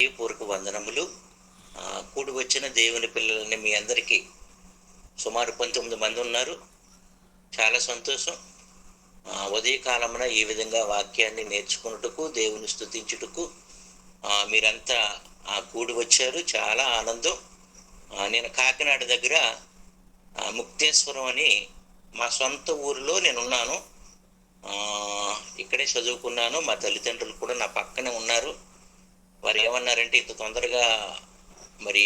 పూర్వక వందనములు. కూడి వచ్చిన దేవుని పిల్లలని మీ అందరికీ సుమారు పంతొమ్మిది మంది ఉన్నారు. చాలా సంతోషం. ఉదయకాలమున ఈ విధంగా వాక్యాన్ని నేర్చుకున్నట్టుకు దేవుని స్థుతించుటకు మీరంతా ఆ, కూడి వచ్చారు చాలా ఆనందం. నేను కాకినాడ దగ్గర ముక్తేశ్వరం అని మా సొంత ఊరిలో నేను ఉన్నాను ఇక్కడే చదువుకున్నాను. మా తల్లిదండ్రులు కూడా నా పక్కనే ఉన్నారు. వారు ఏమన్నారంటే ఇంత తొందరగా మరి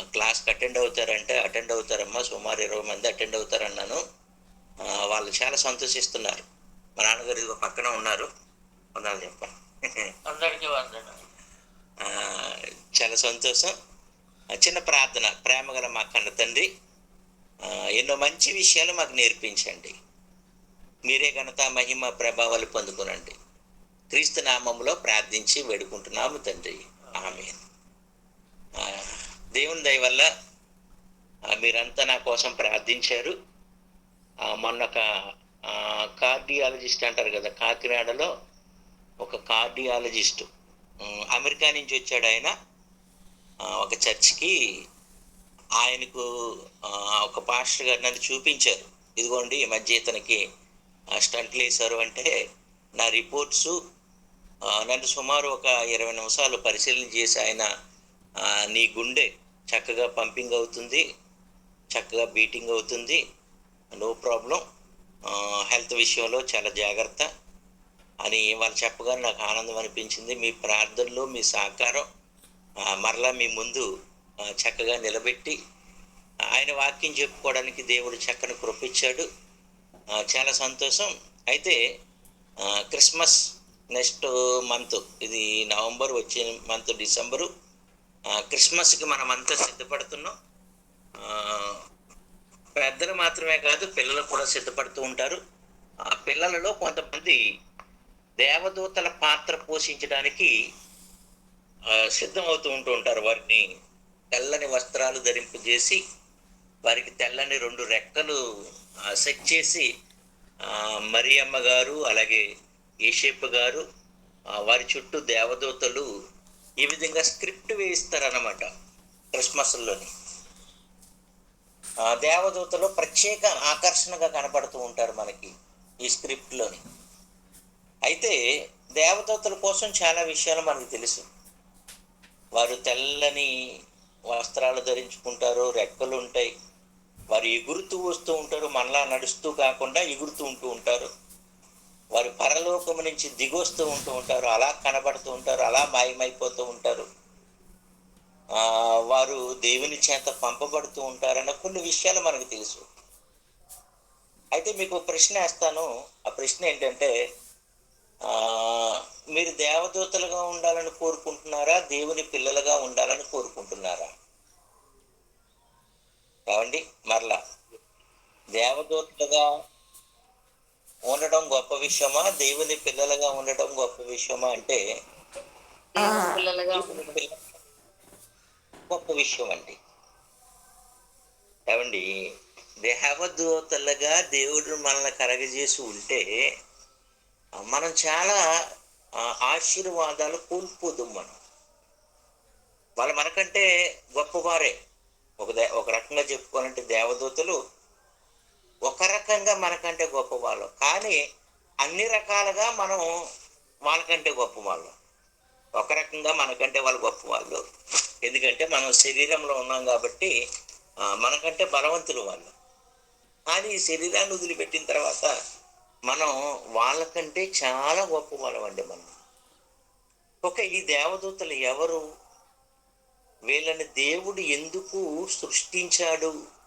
క్లాస్కి అటెండ్ అవుతారంటే అటెండ్ అవుతారమ్మా సుమారు ఇరవై మంది అటెండ్ అవుతారన్నాను. వాళ్ళు చాలా సంతోషిస్తున్నారు. మా నాన్నగారు ఇదిగో పక్కన ఉన్నారు. వందనాలు చెప్పండి. అందరికీ చాలా సంతోషం. చిన్న ప్రార్థన ప్రేమ గల మా కన్న తండ్రి. ఎన్నో మంచి విషయాలు మాకు నేర్పించండి. మీరే ఘనత మహిమ ప్రభావాలు పొందుకునండి. క్రీస్తు నామంలో ప్రార్థించి వేడుకుంటున్నాము తండ్రి. ఆమె దేవుని దయ వల్ల మీరంతా నా కోసం ప్రార్థించారు. మొన్న ఒక కార్డియాలజిస్ట్ అంటారు కదా కాకినాడలో ఒక కార్డియాలజిస్ట్. అమెరికా నుంచి వచ్చాడు ఆయన. ఒక చర్చ్కి ఆయనకు ఒక పాస్టర్ గారు నన్ను చూపించారు. ఇదిగోండి ఈ మధ్య ఇతనికి స్టంట్లు వేశారు అంటే నా రిపోర్ట్సు నన్ను సుమారు ఒక ఇరవై నిమిషాలు పరిశీలన చేసి ఆయన నీ గుండె చక్కగా పంపింగ్ అవుతుంది చక్కగా బీటింగ్ అవుతుంది నో ప్రాబ్లం హెల్త్ విషయంలో చాలా జాగ్రత్త అని వాళ్ళు చెప్పగానే నాకు ఆనందం అనిపించింది. మీ ప్రార్థనలు మీ సహకారం మరలా మీ ముందు చక్కగా నిలబెట్టి ఆయన వాక్యం చెప్పుకోవడానికి దేవుడు చక్కని కృపించాడు చాలా సంతోషం. అయితే క్రిస్మస్ నెక్స్ట్ మంత్ ఇది నవంబర్ వచ్చే మంత్ డిసెంబరు. క్రిస్మస్కి మనం అంతా సిద్ధపడుతున్నాం. పెద్దలు మాత్రమే కాదు పిల్లలు కూడా సిద్ధపడుతూ ఉంటారు. ఆ పిల్లలలో కొంతమంది దేవదూతల పాత్ర పోషించడానికి సిద్ధమవుతూ ఉంటూ ఉంటారు. వారిని తెల్లని వస్త్రాలు ధరింపజేసి వారికి తెల్లని రెండు రెక్కలు సెట్ చేసి మరియమ్మ గారు అలాగే ఏషేపు గారు వారి చుట్టూ దేవదూతలు ఈ విధంగా స్క్రిప్ట్ వేయిస్తారనమాట క్రిస్మస్లోని. దేవదూతలు ప్రత్యేక ఆకర్షణగా కనపడుతూ ఉంటారు మనకి ఈ స్క్రిప్ట్లోని. అయితే దేవదూతల కోసం చాలా విషయాలు మనకు తెలుసు. వారు తెల్లని వస్త్రాలు ధరించుకుంటారు రెక్కలు ఉంటాయి. వారు ఎగురుతూ వస్తూ ఉంటారు మనలా నడుస్తూ కాకుండా ఎగురుతూ ఉంటూ ఉంటారు. వారు పరలోకము నుంచి దిగొస్తూ ఉంటూ ఉంటారు. అలా కనబడుతూ ఉంటారు. అలా మాయమైపోతూ ఉంటారు. వారు దేవుని చేత పంపబడుతూ ఉంటారన్న కొన్ని విషయాలు మనకు తెలుసు. అయితే మీకు ప్రశ్న వేస్తాను. ఆ ప్రశ్న ఏంటంటే మీరు దేవదూతలుగా ఉండాలని కోరుకుంటున్నారా? దేవుని పిల్లలుగా ఉండాలని కోరుకుంటున్నారా? కావండి మరలా. దేవదూతలుగా ఉండడం గొప్ప విషయమా? దేవుని పిల్లలుగా ఉండడం గొప్ప విషయమా అంటే? గొప్ప విషయం అండి ఏమండి? దేవదూతలుగా దేవుడు మనల్ని కరగజేసి ఉంటే మనం చాలా ఆశీర్వాదాలు కోల్పోదు మనం. వాళ్ళు మనకంటే గొప్పవారే. ఒక దే ఒక రకంగా చెప్పుకోవాలంటే దేవదూతలు ఒక రకంగా మనకంటే గొప్పవాళ్ళు. కానీ అన్ని రకాలుగా మనం వాళ్ళకంటే గొప్పవాళ్ళం. ఒక రకంగా మనకంటే వాళ్ళు గొప్పవాళ్ళు. ఎందుకంటే మనం శరీరంలో ఉన్నాం కాబట్టి మనకంటే బలవంతులు వాళ్ళు. కానీ ఈ శరీరాన్ని వదిలిపెట్టిన తర్వాత మనం వాళ్ళకంటే చాలా గొప్ప వాళ్ళం అండి మనం. ఒక ఈ దేవదూతలు ఎవరు? వీళ్ళని దేవుడు ఎందుకు సృష్టించాడు?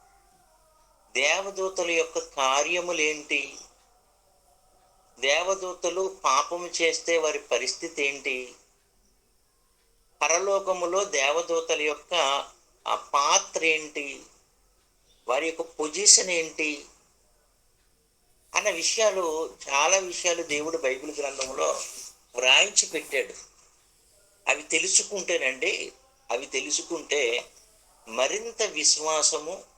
దేవదూతల యొక్క కార్యములేంటి? దేవదూతలు పాపము చేస్తే వారి పరిస్థితి ఏంటి పరలోకములో దేవదూతల యొక్క ఆ పాత్ర ఏంటి వారి యొక్క పొజిషన్ ఏంటి? అన్న విషయాలు చాలా విషయాలు దేవుడు బైబిల్ గ్రంథంలో వ్రాయించి పెట్టాడు. అవి తెలుసుకుంటేనండి అవి తెలుసుకుంటే మరింత విశ్వాసము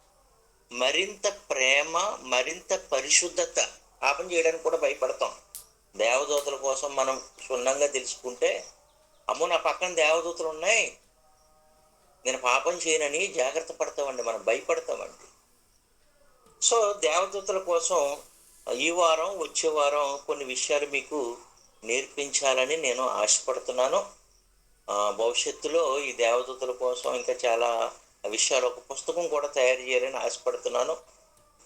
మరింత ప్రేమ మరింత పరిశుద్ధత పాపం చేయడానికి కూడా భయపడతాం. దేవదూతల కోసం మనం క్షుణ్ణంగా తెలుసుకుంటే అమ్మో నా పక్కన దేవదూతలు ఉన్నాయి. నేను పాపం చేయనని జాగ్రత్త పడతామండి మనం భయపడతామండి. సో దేవదూతల కోసం ఈ వారం వచ్చే వారం కొన్ని విషయాలు మీకు నేర్పించాలని నేను ఆశపడుతున్నాను. భవిష్యత్తులో ఈ దేవదూతల కోసం ఇంకా చాలా విషయాలు ఒక పుస్తకం కూడా తయారు చేయాలని ఆశపడుతున్నాను.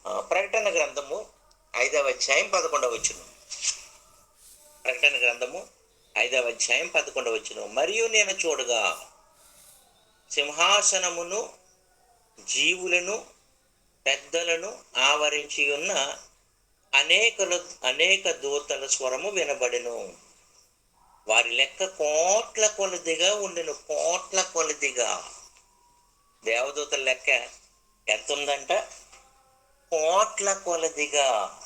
ప్రకటన గ్రంథము ఐదవ అధ్యాయం పదకొండవ వచ్చును ప్రకటన గ్రంథము ఐదవ అధ్యాయం పదకొండవ వచ్చును మరియు నేను చూడగా సింహాసనమును జీవులను పెద్దలను ఆవరించి ఉన్న అనేకల అనేక దూతల స్వరము వినబడెను. వారి లెక్క కోట్ల కొలదిగా ఉండెను కోట్ల కొలదిగా. దేవదూతల లెక్క ఎంత ఉందంట కోట్ల కొలదిగా.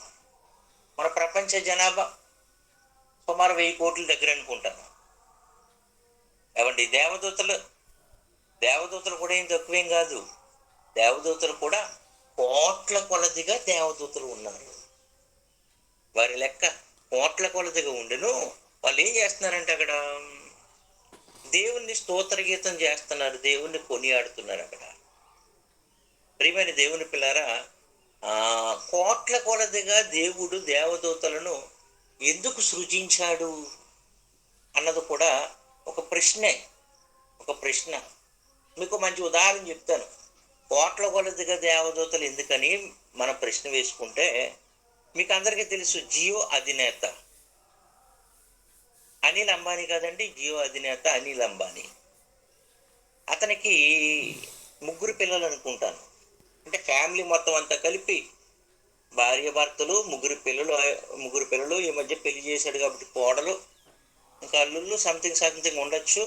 మన ప్రపంచ జనాభా సుమారు వెయ్యి కోట్ల దగ్గర అనుకుంటాను ఏమండి దేవదూతలు దేవదూతలు కూడా ఏం తక్కువేం కాదు. దేవదూతలు కూడా కోట్ల కొలదిగా దేవదూతలు ఉన్నారు. వారి లెక్క కోట్ల కొలదిగా ఉండెను. వాళ్ళు ఏం చేస్తున్నారంటే అక్కడ? దేవుణ్ణి స్తోత్ర గీతం చేస్తున్నారు దేవుణ్ణి కొనియాడుతున్నారు అక్కడ. ప్రియమైన దేవుని పిల్లారా కోట్ల కొలదిగా దేవుడు దేవదూతలను ఎందుకు సృజించాడు అన్నది కూడా ఒక ప్రశ్నే ఒక ప్రశ్న. మీకు మంచి ఉదాహరణ చెప్తాను. కోట్ల కొలదిగా దేవదూతలు ఎందుకని మనం ప్రశ్న వేసుకుంటే మీకు అందరికీ తెలుసు జియో అధినేత. అనిల్ అంబానీ కాదండి జియో అధినేత అనిల్ అంబానీ. అతనికి ముగ్గురు పిల్లలు అనుకుంటాను. అంటే ఫ్యామిలీ మొత్తం అంతా కలిపి భార్య భర్తలు ముగ్గురు పిల్లలు ముగ్గురు పిల్లలు ఈ మధ్య పెళ్ళి చేశాడు కాబట్టి కోడలు ఇంకా అల్లుళ్ళు సంథింగ్ సంథింగ్ ఉండొచ్చు.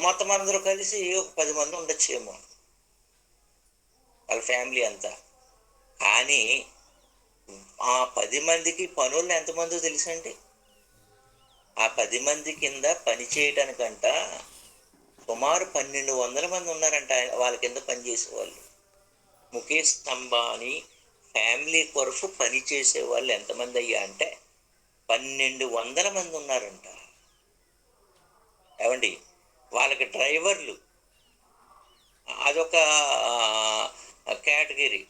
మొత్తం అందరూ కలిసి ఒక పది మంది ఉండొచ్చేమో వాళ్ళ ఫ్యామిలీ అంతా. కానీ ఆ పది మందికి పనులు ఎంతమందో తెలుసండి ఆ పది మంది కింద పని చేయడానికంట సుమారు పన్నెండు వందల మంది ఉన్నారంట వాళ్ళ కింద పనిచేసే వాళ్ళు ముఖేష్ అంబానీ ఫ్యామిలీ కొరకు పని చేసే వాళ్ళు ఎంతమంది అయ్యా అంటే పన్నెండు వందల మంది ఉన్నారంట. ఏమండి? వాళ్ళకి డ్రైవర్లు. అదొక కేటగిరీ.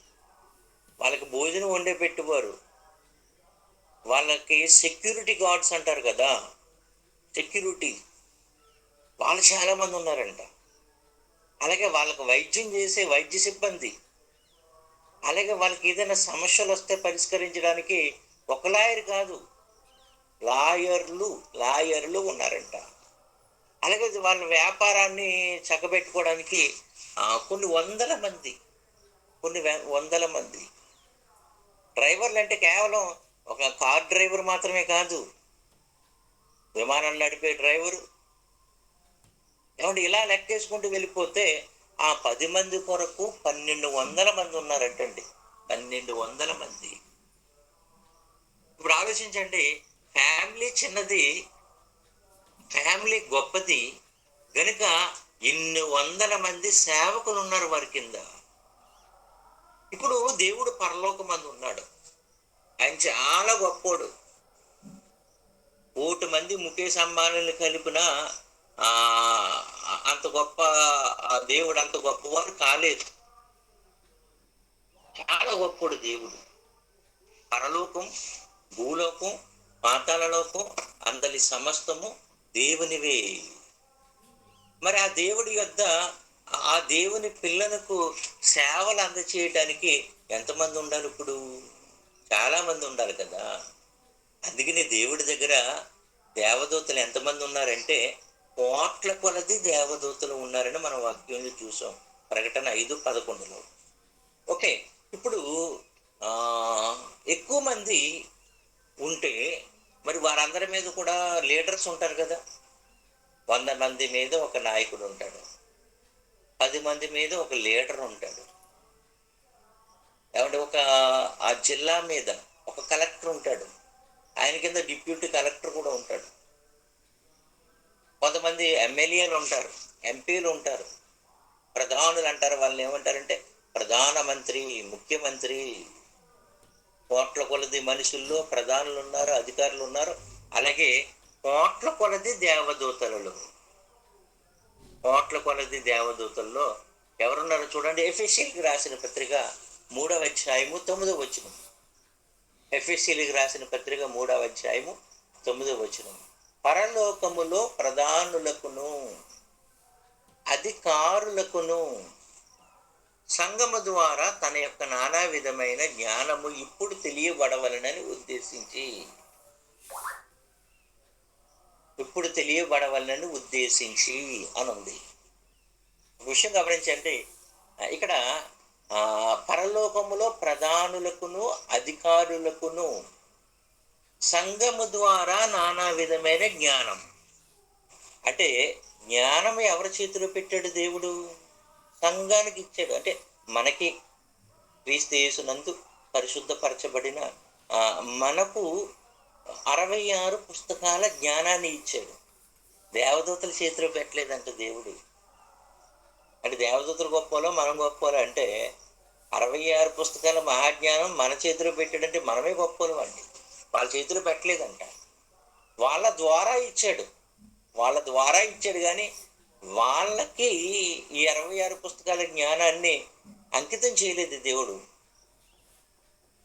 వాళ్ళకి భోజనం వండే పెట్టువారు వాళ్ళకి సెక్యూరిటీ గార్డ్స్ అంటారు కదా. సెక్యూరిటీ వాళ్ళు చాలామంది ఉన్నారంట. అలాగే వాళ్ళకి వైద్యం చేసే వైద్య సిబ్బంది. అలాగే వాళ్ళకి ఏదైనా సమస్యలు వస్తే పరిష్కరించడానికి ఒక లాయర్ కాదు. లాయర్లు లాయర్లు ఉన్నారంట. అలాగే వాళ్ళ వ్యాపారాన్ని చక్కబెట్టుకోవడానికి కొన్ని వందల మంది. కొన్ని వందల మంది. డ్రైవర్లు అంటే కేవలం ఒక కార్ డ్రైవర్ మాత్రమే కాదు. విమానం నడిపే డ్రైవరు. ఏమంటే ఇలా లెక్కేసుకుంటూ వెళ్ళిపోతే ఆ పది మంది కొరకు పన్నెండు వందల మంది ఉన్నారంటండి. పన్నెండు వందల మంది. ఇప్పుడు ఆలోచించండి ఫ్యామిలీ చిన్నది ఫ్యామిలీ గొప్పది గనుక ఇన్ని వందల మంది సేవకులు ఉన్నారు వారి కింద. ఇప్పుడు దేవుడు పరలోకమంది ఉన్నాడు. ఆయన చాలా గొప్పోడు. కోటి మంది ముఖేష్ అంబానీలు కలిపిన అంత గొప్ప దేవుడు అంత గొప్పవారు కాలేదు. చాలా గొప్పడు దేవుడు. పరలోకం భూలోకం పాతాళలోకం అందరి సమస్తము దేవునివే. మరి ఆ దేవుడి యొద్ద ఆ దేవుని పిల్లలకు సేవలు అందచేయటానికి ఎంతమంది ఉండాలి ఇప్పుడు? చాలా మంది ఉండాలి కదా. అందుకని దేవుడి దగ్గర దేవదూతలు ఎంతమంది ఉన్నారంటే కోట్ల కొలది దేవదూతలు ఉన్నారని మనం వాక్యంలో చూసాం. ప్రకటన ఐదు పదకొండులో. ఓకే ఇప్పుడు ఎక్కువ మంది ఉంటే మరి వారందరి మీద కూడా లీడర్స్ ఉంటారు కదా. వంద మంది మీద ఒక నాయకుడు ఉంటాడు. పది మంది మీద ఒక లీడర్ ఉంటాడు. ఏమంటే ఒక ఆ జిల్లా మీద ఒక కలెక్టర్ ఉంటాడు. ఆయన కింద డిప్యూటీ కలెక్టర్ కూడా ఉంటాడు. కొంతమంది ఎమ్మెల్యేలు ఉంటారు ఎంపీలు ఉంటారు. ప్రధానులు అంటారు వాళ్ళని ఏమంటారంటే ప్రధానమంత్రి ముఖ్యమంత్రి కోట్ల కొలది మనుషుల్లో ప్రధానులు ఉన్నారు అధికారులు ఉన్నారు. అలాగే కోట్ల కొలది దేవదూతలలో కోట్ల కొలది దేవదూతల్లో ఎవరున్నారో చూడండి. ఎఫ్ఎస్సీలకు రాసిన పత్రిక మూడవ అధ్యాయము తొమ్మిదవ వచనం ఎఫ్ఎస్సీలకు రాసిన పత్రిక మూడవ అధ్యాయము తొమ్మిదవ వచనం పరలోకములో ప్రధానులకును అధికారులకును సంగమ ద్వారా తన యొక్క నానా విధమైన జ్ఞానము ఇప్పుడు తెలియబడవలనని ఉద్దేశించి ఇప్పుడు తెలియబడవలనని ఉద్దేశించి అని ఉంది విషయం గమనించండి ఇక్కడ పరలోకములో ప్రధానులకును అధికారులకును సంఘము ద్వారా నానా విధమైన జ్ఞానం. అంటే జ్ఞానం ఎవరి చేతిలో పెట్టాడు దేవుడు? సంఘానికి ఇచ్చాడు. అంటే మనకి క్రీస్తు యేసునందు పరిశుద్ధపరచబడిన మనకు అరవై ఆరు పుస్తకాల జ్ఞానాన్ని ఇచ్చాడు. దేవదూతల చేతిలో పెట్టలేదంట దేవుడు. అంటే దేవదూతలు గొప్పలో మనం గొప్పలో అంటే అరవై ఆరు పుస్తకాల మహాజ్ఞానం మన చేతిలో పెట్టాడంటే మనమే గొప్పలు అండి. వాళ్ళ చేతిలో పెట్టలేదంట. వాళ్ళ ద్వారా ఇచ్చాడు. వాళ్ళ ద్వారా ఇచ్చాడు కానీ వాళ్ళకి ఈ అరవై ఆరు పుస్తకాల జ్ఞానాన్ని అంకితం చేయలేదు దేవుడు.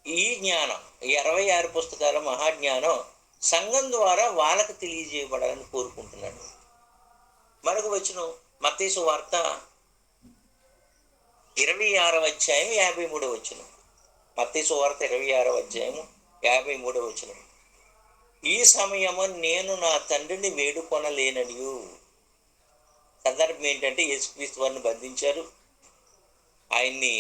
ఈ జ్ఞానం ఈ అరవై ఆరు పుస్తకాల మహాజ్ఞానం సంఘం ద్వారా వాళ్ళకి తెలియజేయబడాలని కోరుకుంటున్నాడు మనకు వచ్చిన మతేసు వార్త ఇరవై ఆరవ అధ్యాయం యాభై మూడవ వచ్చిన పత్తి సువార్త ఇరవై ఆరవ అధ్యాయం యాభై మూడవ వచ్చిన ఈ సమయము నేను నా తండ్రిని వేడుకొనలేననియు. సందర్భం ఏంటంటే యేసుక్రీస్తు వారిని బంధించారు. ఆయన్ని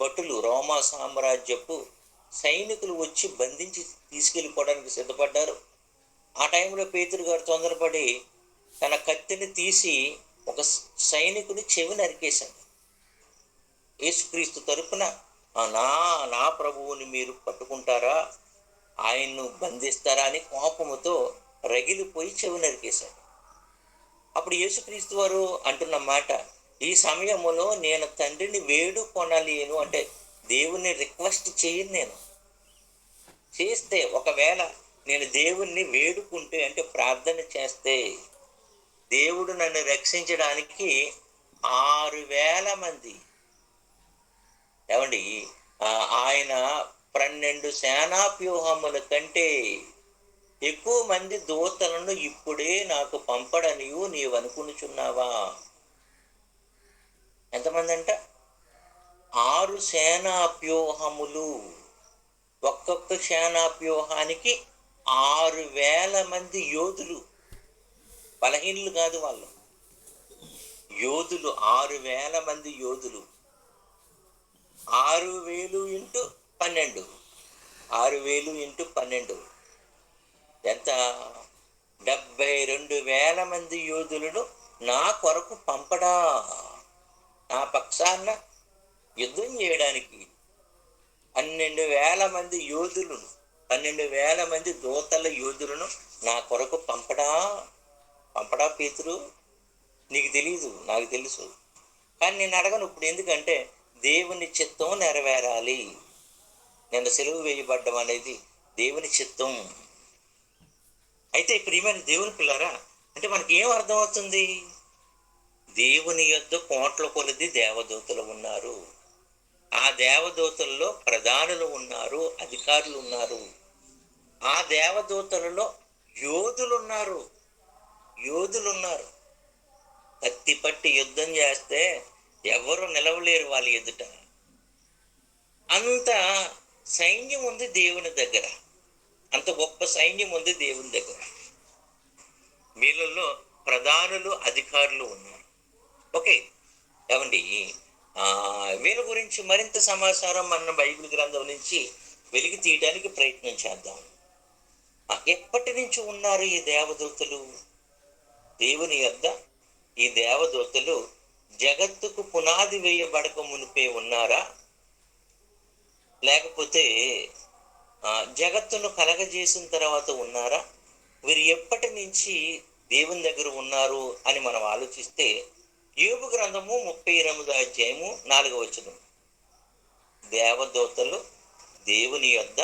భటులు రోమా సామ్రాజ్యపు సైనికులు వచ్చి బంధించి తీసుకెళ్ళిపోవడానికి సిద్ధపడ్డారు. ఆ టైంలో పేతురు గారు తొందరపడి తన కత్తిని తీసి ఒక సైనికుని చెవి నరికేశాడు. యేసుక్రీస్తు తరపున నా నా ప్రభువుని మీరు పట్టుకుంటారా? ఆయన్ను బంధిస్తారా? అని కోపముతో రగిలిపోయి చెవి నరికేశాడు. అప్పుడు యేసుక్రీస్తు వారు అంటున్న మాట ఈ సమయంలో నేను తండ్రిని వేడుకొనలేను అంటే దేవుణ్ణి రిక్వెస్ట్ చేయను నేను. చేస్తే ఒకవేళ నేను దేవుణ్ణి వేడుకుంటే అంటే ప్రార్థన చేస్తే దేవుడు నన్ను రక్షించడానికి ఆరు వేల మంది. ఏమండి? ఆయన పన్నెండు సేనాప్యూహముల కంటే ఎక్కువ మంది దూతలను ఇప్పుడే నాకు పంపడనియు నీవు అనుకునిచున్నావా ఎంతమంది అంట ఆరు సేనాప్యూహములు ఒక్కొక్క సేనాప్యూహానికి ఆరు వేల మంది యోధులు. బలహీనులు కాదు వాళ్ళు. యోధులు ఆరు వేల మంది యోధులు. ఆరు వేలు ఇంటూ పన్నెండు. ఆరు వేలు ఇంటూ పన్నెండు. ఎంత? డెబ్బై రెండు వేల మంది యోధులను నా కొరకు పంపడా. నా పక్షాన యుద్ధం చేయడానికి పన్నెండు వేల మంది యోధులను పన్నెండు వేల మంది దూతల యోధులను నా కొరకు పంపడా. పంపడా పేతురు? నీకు తెలియదు నాకు తెలుసు. కానీ నేను అడగను ఇప్పుడు ఎందుకంటే దేవుని చిత్తం నెరవేరాలి. నేను సెలవు వేయబడ్డం అనేది దేవుని చిత్తం. అయితే ప్రియమైన దేవుని పిల్లరా అంటే మనకి ఏం అర్థమవుతుంది దేవుని యొద్ద కోట్ల కొలది దేవదూతలు ఉన్నారు. ఆ దేవదూతల్లో ప్రధానులు ఉన్నారు అధికారులు ఉన్నారు. ఆ దేవదూతలలో యోధులు ఉన్నారు. యోధులు ఉన్నారు కత్తి పట్టి యుద్ధం చేస్తే ఎవరు నిలవలేరు వాళ్ళ ఎదుట. అంత సైన్యం ఉంది దేవుని దగ్గర. అంత గొప్ప సైన్యం ఉంది దేవుని దగ్గర. వీళ్ళల్లో ప్రధానులు అధికారులు ఉన్నారు. ఓకే ఏమండి? వీళ్ళ గురించి మరింత సమాచారం మన బైబిల్ గ్రంథం నుంచి వెలికి తీయడానికి ప్రయత్నం చేద్దాం. ఎప్పటి నుంచి ఉన్నారు ఈ దేవదూతలు? దేవుని యొద్ద ఈ దేవదూతలు జగత్తుకు పునాది వేయబడక మునిపే ఉన్నారా? లేకపోతే జగత్తును కలగజేసిన తర్వాత ఉన్నారా? వీరు ఎప్పటి నుంచి దేవుని దగ్గర ఉన్నారు అని మనం ఆలోచిస్తే యోబు గ్రంథము ముప్పై ఎనిమిదో అధ్యాయము నాలుగవ వచనం. దేవదూతలు దేవుని యొద్ద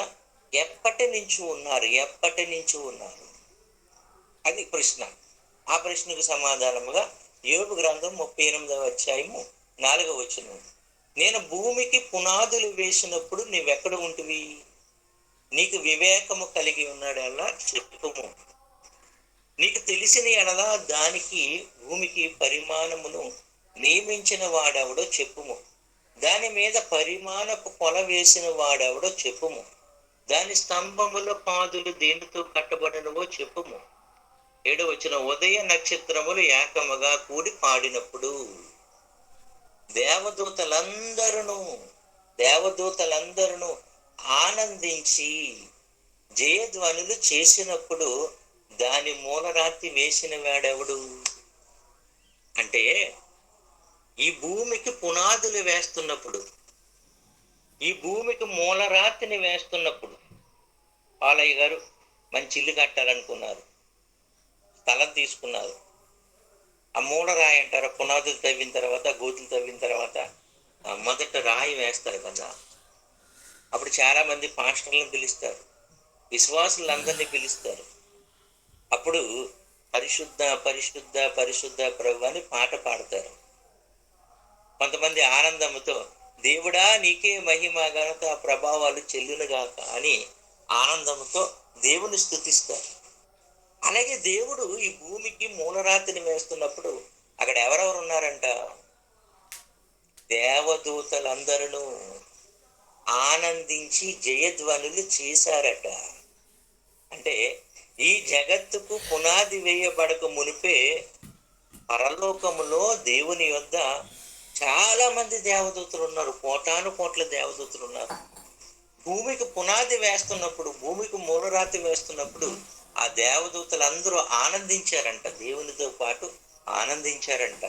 ఎప్పటి నుంచి ఉన్నారు? ఎప్పటి నుంచి ఉన్నారు? అది ప్రశ్న. ఆ ప్రశ్నకు సమాధానముగా యోగు గ్రంథం ముప్పై ఎనిమిదవ అధ్యాయము నాలుగవ వచ్చిన నేను భూమికి పునాదులు వేసినప్పుడు నీవెక్కడ ఉంటివి? నీకు వివేకము కలిగి ఉన్నాడల్లా చెప్పుము. నీకు తెలిసిన ఎడలా దానికి భూమికి పరిమాణమును నియమించిన వాడెవడో చెప్పుము. దాని మీద పరిమాణపు కొల వేసిన వాడెవడో చెప్పుము. దాని స్తంభముల పాదులు దేనితో కట్టబడినవో చెప్పుము. ఏడు వచ్చిన ఉదయ నక్షత్రములు ఏకముగా కూడి పాడినప్పుడు దేవదూతలందరూ దేవదూతలందరూ ఆనందించి జయధ్వనులు చేసినప్పుడు దాని మూలరాతి వేసిన వాడెవడు? అంటే ఈ భూమికి పునాదులు వేస్తున్నప్పుడు ఈ భూమికి మూలరాతిని వేస్తున్నప్పుడు పాలయ్య గారు మంచి ఇల్లు కట్టాలనుకున్నారు. తలం తీసుకున్నారు. ఆ మూల రాయి అంటారు పునాదులు తవ్విన తర్వాత గోతులు తవ్విన తర్వాత మొదట రాయి వేస్తారు కదా. అప్పుడు చాలామంది పాస్టర్లను పిలుస్తారు. విశ్వాసులందరినీ పిలుస్తారు. అప్పుడు పరిశుద్ధ పరిశుద్ధ పరిశుద్ధ ప్రభు అని పాట పాడతారు. కొంతమంది ఆనందంతో దేవుడా నీకే మహిమ ఘనత ప్రభావాలు చెల్లునుగాక అని ఆనందంతో దేవుని స్థుతిస్తారు. అలాగే దేవుడు ఈ భూమికి మూలరాతిని వేస్తున్నప్పుడు అక్కడ ఎవరెవరు ఉన్నారంట? దేవదూతలందరూ ఆనందించి జయధ్వనులు చేశారట. అంటే ఈ జగత్తుకు పునాది వేయబడక మునిపే పరలోకములో దేవుని యొద్ద చాలా మంది దేవదూతలు ఉన్నారు. కోటాను కోట్ల దేవదూతలు ఉన్నారు. భూమికి పునాది వేస్తున్నప్పుడు భూమికి మూలరాతి వేస్తున్నప్పుడు ఆ దేవదూతలందరూ ఆనందించారంట. దేవునితో పాటు ఆనందించారంట.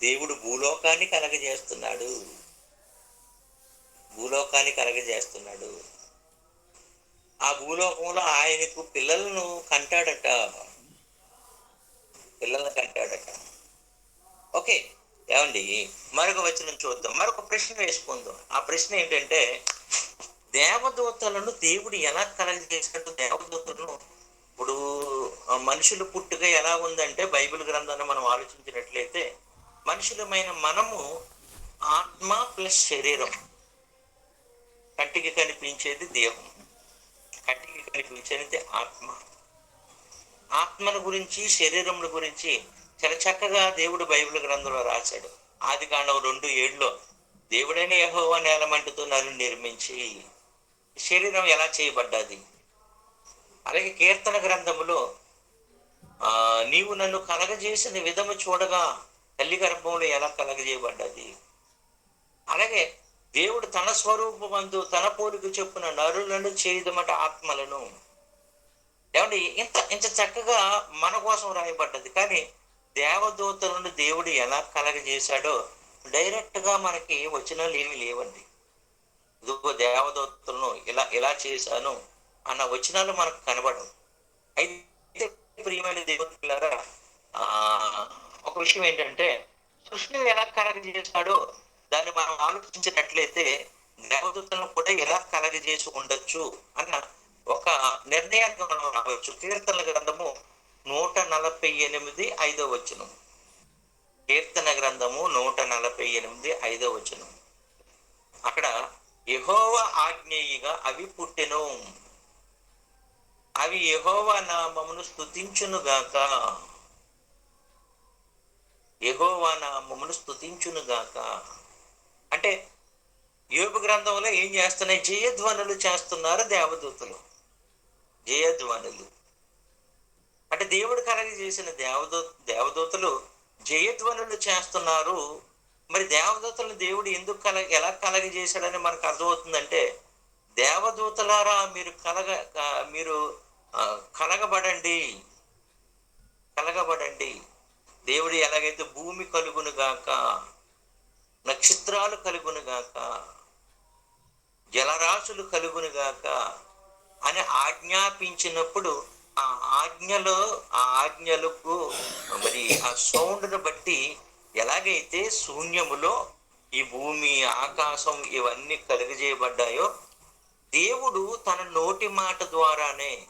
దేవుడు భూలోకాన్ని కలగజేస్తున్నాడు. భూలోకాన్ని కలగజేస్తున్నాడు. ఆ భూలోకంలో ఆయనకు పిల్లలను కంటాడట. పిల్లలను కంటాడట. ఓకే ఏమండి? మరొక వచనం చూద్దాం. మరొక ప్రశ్న వేసుకుందాం. ఆ ప్రశ్న ఏంటంటే దేవదూతలను దేవుడు ఎలా కలగజేసినట్టు దేవదూతలను ఇప్పుడు మనుషులు పుట్టుక ఎలా ఉందంటే బైబిల్ గ్రంథాన్ని మనం ఆలోచించినట్లయితే మనుషులమైన మనము ఆత్మ ప్లస్ శరీరం. కంటికి కనిపించేది దేహం. కంటికి కనిపించేది ఆత్మ. ఆత్మను గురించి శరీరముల గురించి చాలా చక్కగా దేవుడు బైబిల్ గ్రంథంలో రాశాడు. ఆది కాండం రెండు ఏడులో దేవుడైన యహోవా నేలమంటుతో నన్ను నిర్మించి శరీరం ఎలా చేయబడ్డది? అలాగే కీర్తన గ్రంథములో ఆ నీవు నన్ను కలగజేసిన విధము చూడగా తల్లి గర్భంలో ఎలా కలగజేయబడ్డది? అలాగే దేవుడు తన స్వరూపమందు తన పోలిక చెప్పున నరులను చేయదమట ఆత్మలను. ఏమండి ఇంత ఇంత చక్కగా మన కోసం రాయబడ్డది. కానీ దేవదూతలను దేవుడు ఎలా కలగజేశాడో డైరెక్ట్గా మనకి వచనాలు ఏమీ లేవండి. ఇదిగో దేవదూతలను ఇలా ఇలా చేశాను అన్న వచనాలు మనకు కనబడవు. అయితే ప్రియమైన దేవులారా ఆ ఒక విషయం ఏంటంటే సృష్టిని ఎలా కలగజేశాడో దాన్ని మనం ఆలోచించినట్లయితే దేవదూతలను కూడా ఎలా కలగజేసి ఉండొచ్చు అన్న ఒక నిర్ణయానికి మనం రావచ్చు. కీర్తన గ్రంథము నూట నలభై ఎనిమిది ఐదో వచనం. కీర్తన గ్రంథము నూట నలభై ఎనిమిది ఐదో వచనం. అక్కడ యహోవ ఆజ్ఞేయిగా అవి పుట్టెను. అవి యహోవ నామమును స్తుతించును గాక. యహోవ నామమును స్తుతించును గాక. అంటే యోగ గ్రంథంలో ఏం చేస్తున్నాయి? జయధ్వనులు చేస్తున్నారు దేవదూతలు. జయధ్వనులు. అంటే దేవుడు కలగజేసిన చేసిన దేవదూ దేవదూతలు జయధ్వనులు చేస్తున్నారు. మరి దేవదూతలు దేవుడు ఎందుకు కల ఎలా కలగ చేశాడని మనకు అర్థమవుతుందంటే దేవదూతలారా మీరు కలగ మీరు కలగబడండి. కలగబడండి. దేవుడు ఎలాగైతే భూమి కలుగును గాక నక్షత్రాలు కలుగును గాక జలరాశులు కలుగును గాక అని ఆజ్ఞాపించినప్పుడు ఆ ఆజ్ఞలో ఆ ఆజ్ఞలకు మరి ఆ సౌండ్ను బట్టి ఎలాగైతే శూన్యములో ఈ భూమి ఆకాశం ఇవన్నీ కలుగజేయబడ్డాయో దేవుడు తన నోటి మాట ద్వారానే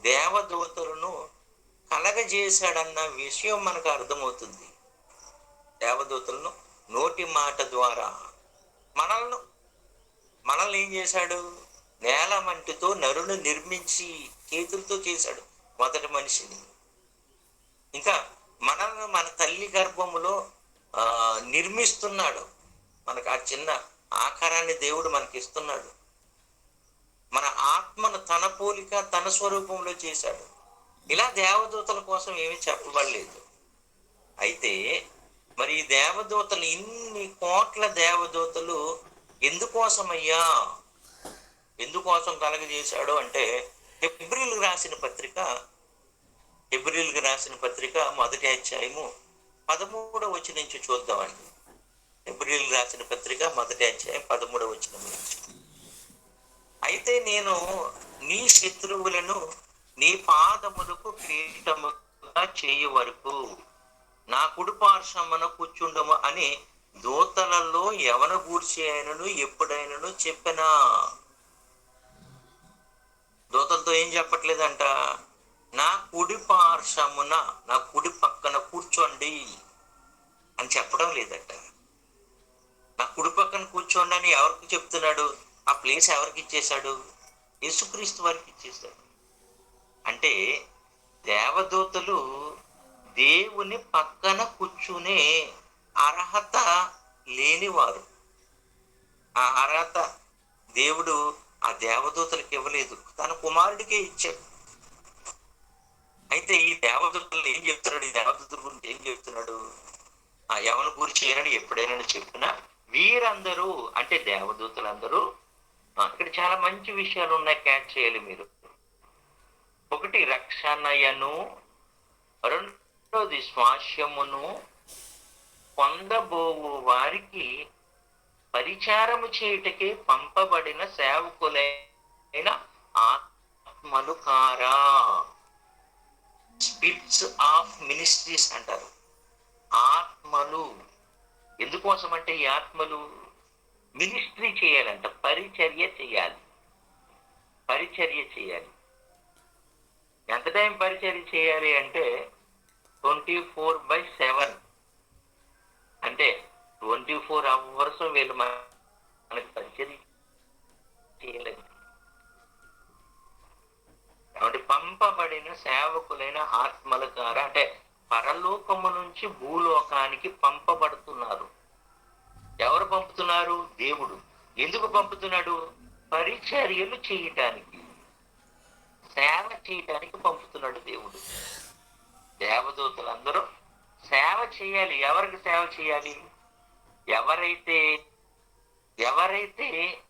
దేవదూతలను కలగజేశాడన్న విషయం మనకు అర్థమవుతుంది. దేవదూతలను నోటి మాట ద్వారా మనల్ని మనల్ని ఏం చేశాడు? నేల మంటితో నరును నిర్మించి చేతులతో చేశాడు మొదటి మనిషిని. ఇంకా మనల్ని మన తల్లి గర్భములో నిర్మిస్తున్నాడు. మనకు ఆ చిన్న ఆకారాన్ని దేవుడు మనకి ఇస్తున్నాడు మన ఆత్మను తన పోలిక తన స్వరూపంలో చేశాడు. ఇలా దేవదూతల కోసం ఏమీ చెప్పబడలేదు. అయితే మరి ఈ దేవదూతలు ఇన్ని కోట్ల దేవదూతలు ఎందుకోసమయ్యా? ఎందుకోసం కలగజేశాడు అంటే ఫిబ్రిల్ రాసిన పత్రిక ఎబ్రిల్కి రాసిన పత్రిక మొదటి అధ్యాయము పదమూడవ వచ్చిన నుంచి చూద్దామండి. ఎబ్రిల్ రాసిన పత్రిక మొదటి అధ్యాయం పదమూడవ వచ్చిన నుంచి. అయితే నేను నీ శత్రువులను నీ పాదములకు కిరీటముగా చేయు వరకు నా కుడిపార్శ్వమున కూర్చుండము అని దూతలలో ఎవన గూర్చి అయినను ఎప్పుడైనను చెప్పనా. దూతలతో ఏం చెప్పట్లేదంట? నా కుడి పార్శ్వమున నా కుడి పక్కన కూర్చోండి అని చెప్పడం లేదట. నా కుడి పక్కన కూర్చోండి అని ఎవరికి చెప్తున్నాడు? ఆ ప్లేస్ ఎవరికి ఇచ్చేశాడు? యేసుక్రీస్తు వారికి ఇచ్చేశాడు. అంటే దేవదూతలు దేవుని పక్కన కూర్చునే అర్హత లేనివారు. ఆ అర్హత దేవుడు ఆ దేవదూతలకు ఇవ్వలేదు. తన కుమారుడికే ఇచ్చాడు. అయితే ఈ దేవదూతలు ఏం చెప్తున్నాడు? ఈ దేవదూతల గురించి ఏం చెప్తున్నాడు? ఆ ఎవరి గురించి ఏనని ఎప్పుడైనా చెప్పినా వీరందరూ అంటే దేవదూతలందరూ ఇక్కడ చాలా మంచి విషయాలు ఉన్నాయి క్యాచ్ చేయాలి మీరు. ఒకటి రక్షణయను రెండోది స్వాస్యమును పొందబోవు వారికి పరిచారము చేయుటకే పంపబడిన సేవకులైన ఆత్మలు కారా స్పిరిట్స్ ఆఫ్ మినిస్ట్రీస్ అంటారు. ఆత్మలు ఎందుకోసం అంటే ఈ ఆత్మలు మినిస్ట్రీ చేయాలంట పరిచర్య చేయాలి. పరిచర్య చేయాలి. ఎంత టైం పరిచర్య చేయాలి అంటే ట్వంటీ ఫోర్ బై సెవెన్. అంటే ట్వంటీ ఫోర్ అవర్స్ వీళ్ళు మన- మనకి పరిచర్య చేయలేదు కాబట్టి పంపబడిన సేవకులైన ఆత్మల ద్వారా అంటే పరలోకము నుంచి భూలోకానికి పంపబడుతున్నారు. ఎవరు పంపుతున్నారు? దేవుడు. ఎందుకు పంపుతున్నాడు? పరిచర్యలు చేయటానికి. సేవ చేయటానికి పంపుతున్నాడు దేవుడు. దేవదూతలందరూ సేవ చేయాలి. ఎవరికి సేవ చేయాలి? ఎవరైతే ఎవరైతే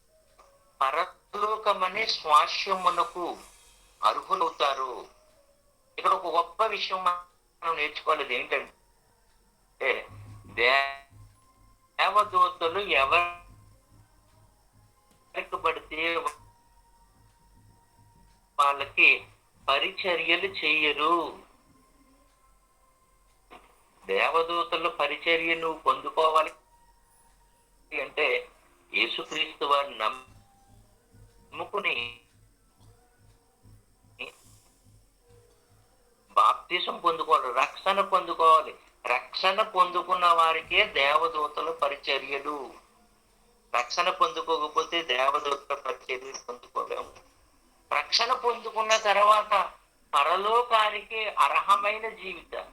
పరలోకమనే స్వాస్యమునకు అర్హులవుతారు. ఇక్కడ ఒక గొప్ప విషయం మనం నేర్చుకోవాలి ఏంటంటే దేవదూతలు ఎవరికి పడితే వాళ్ళకి పరిచర్యలు చెయ్యరు దేవదూతలు పరిచర్య నువ్వు పొందుకోవాలి అంటే యేసుక్రీస్తు వారిని నమ్ముకుని బాప్తిసం పొందుకోవాలి రక్షణ పొందుకోవాలి. రక్షణ పొందుకున్న వారికే దేవదూతల పరిచర్యలు. రక్షణ పొందుకోకపోతే దేవదూతల పరిచర్యలు పొందుకోలేము. రక్షణ పొందుకున్న తర్వాత పరలోకానికి అర్హమైన జీవిత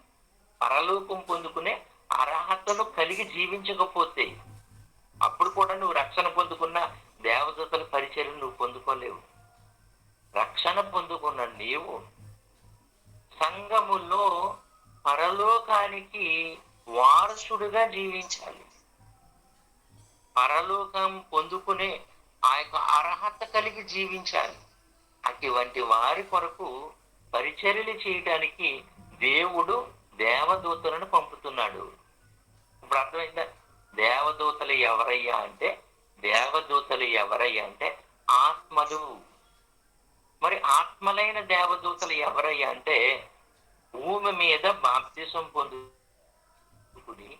పరలోకం పొందుకునే అర్హతను కలిగి జీవించకపోతే అప్పుడు కూడా నువ్వు రక్షణ పొందుకున్న దేవదూతల పరిచర్యలు నువ్వు పొందుకోలేవు. రక్షణ పొందుకున్న నీవు సంఘములో పరలోకానికి వారసుడుగా జీవించాలి. పరలోకం పొందుకునే ఆ యొక్క అర్హత కలిగి జీవించాలి. అటువంటి వారి కొరకు పరిచర్యలు చేయడానికి దేవుడు దేవదూతలను పంపుతున్నాడు. ఇప్పుడు అర్థమైందా? దేవదూతలు ఎవరయ్యా అంటే దేవదూతలు ఎవరయ్యా అంటే ఆత్మలు. మరి ఆత్మలైన దేవదూతలు ఎవరయ్యా అంటే భూమి మీద బాప్తిసం పొందుకుని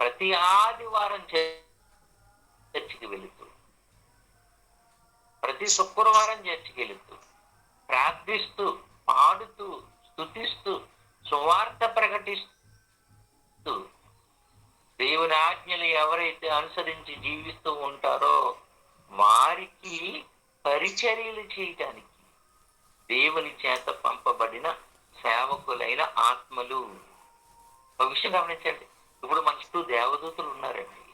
ప్రతి ఆదివారం చర్చికి వెళుతూ ప్రతి శుక్రవారం చర్చికి వెళుతూ ప్రార్థిస్తూ పాడుతూ స్థుతిస్తూ సువార్త ప్రకటిస్తూ దేవుని ఆజ్ఞలు ఎవరైతే అనుసరించి జీవిస్తూ ఉంటారో వారికి పరిచర్యలు చేయటానికి దేవుని చేత పంపబడిన సేవకులైన ఆత్మలు. ఒక విషయం గమనించండి ఇప్పుడు మన చుట్టూ దేవదూతలు ఉన్నారండి.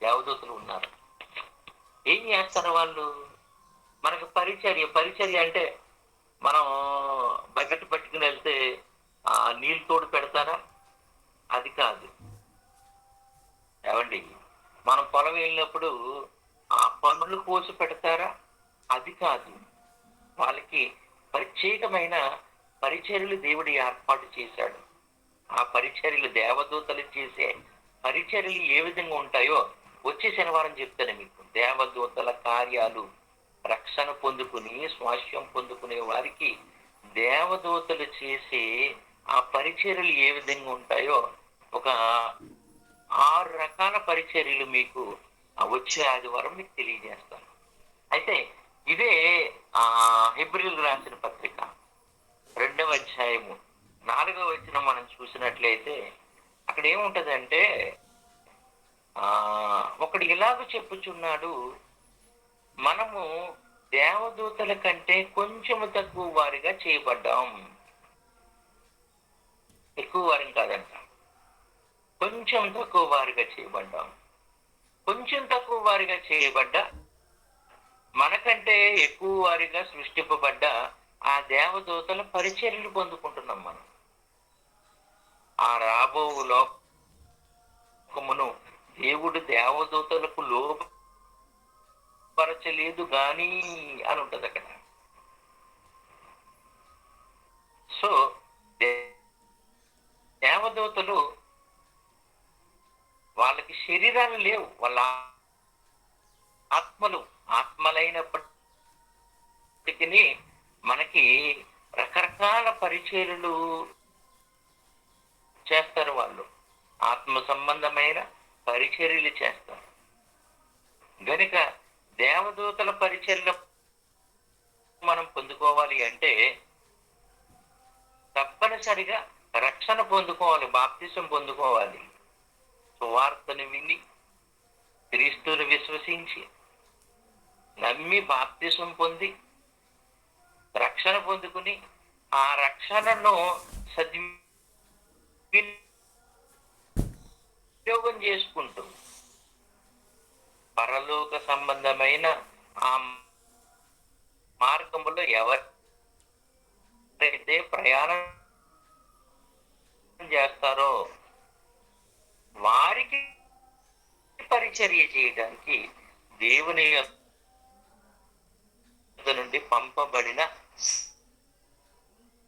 దేవదూతలు ఉన్నారు. ఏం చేస్తారు వాళ్ళు? మనకు పరిచర్య పరిచర్య అంటే మనం బకెట్ పట్టుకుని వెళ్తే ఆ నీళ్ళు తోడు పెడతారా? అది కాదు. ఏమండి? మనం పొలం వెళ్ళినప్పుడు ఆ పనులు కోసి పెడతారా? అది కాదు. వాళ్ళకి ప్రత్యేకమైన పరిచర్యలు దేవుడు ఏర్పాటు చేశాడు. ఆ పరిచర్యలు దేవదూతలు చేసే పరిచర్యలు ఏ విధంగా ఉంటాయో వచ్చే శనివారం చెప్తాను మీకు. దేవదూతల కార్యాలు రక్షణ పొందుకుని స్వాస్యం పొందుకునే వారికి దేవదూతలు చేసే ఆ పరిచర్యలు ఏ విధంగా ఉంటాయో ఒక ఆరు రకాల పరిచర్యలు మీకు వచ్చే ఆదివారం మీకు తెలియజేస్తాను. అయితే ఇదే ఆ హిబ్రిల్ రాసిన పత్రిక. రెండవ అధ్యాయము. నాలుగవ వచ్చిన మనం చూసినట్లయితే అక్కడ ఏముంటదంటే ఆ ఒకడు ఇలాగ చెప్పుచున్నాడు మనము దేవదూతల కంటే కొంచెము తక్కువ వారిగా చేయబడ్డాం. ఎక్కువ వారిని కాదంట. కొంచెం తక్కువ వారిగా చేయబడ్డాం. కొంచెం తక్కువ వారిగా చేయబడ్డ మనకంటే ఎక్కువ వారిగా సృష్టింపబడ్డ ఆ దేవదూతల పరిచర్యలు పొందుకుంటున్నాం మనం. ఆ రాబో లోకమును దేవుడు దేవదూతలకు లోపరచలేదు గాని అని ఉంటుంది అక్కడ. సో దే- దేవదూతలు వాళ్ళకి శరీరాలు లేవు. వాళ్ళ ఆత్మలు ఆత్మలైనప్పటికీ మనకి రకరకాల పరిచయలు చేస్తారు వాళ్ళు. ఆత్మ సంబంధమైన పరిచర్యలు చేస్తారు. గనుక దేవదూతల పరిచర్యలు మనం పొందుకోవాలి అంటే తప్పనిసరిగా రక్షణ పొందుకోవాలి బాప్తిసం పొందుకోవాలి. సువార్తను విని క్రీస్తును విశ్వసించి నమ్మి బాప్తిసం పొంది రక్షణ పొందుకుని ఆ రక్షణను సద్వినియోగం చేసుకుంటూ పరలోక సంబంధమైన ఆ మార్గములో ఎవరైతే ప్రయాణం చేస్తారో వారికి పరిచర్య చేయడానికి దేవుని నుండి పంపబడిన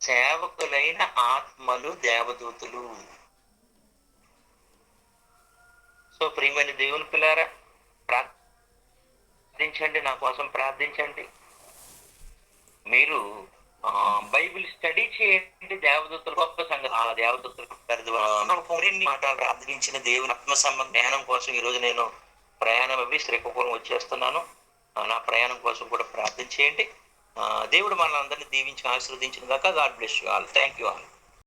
సేవకులైన ఆత్మలు దేవదూతులు. సో ప్రియమైన దేవుని పిల్లారా ప్రార్థించండి నా కోసం ప్రార్థించండి. మీరు బైబిల్ స్టడీ చేయండి దేవదూతలు గొప్ప సంగతి. ఆ దేవదూతలు మాటలు ప్రార్థించిన దేవుని ఆత్మ సంబంధ జ్ఞానం కోసం ఈ రోజు నేను ప్రయాణం అవి శ్రీకాకుళం వచ్చేస్తున్నాను. నా ప్రయాణం కోసం కూడా ప్రార్థన చేయండి. దేవుడు మనల్ని అందరినీ దీవించి ఆశీర్వదించిన దాకా God bless you all. Thank you all.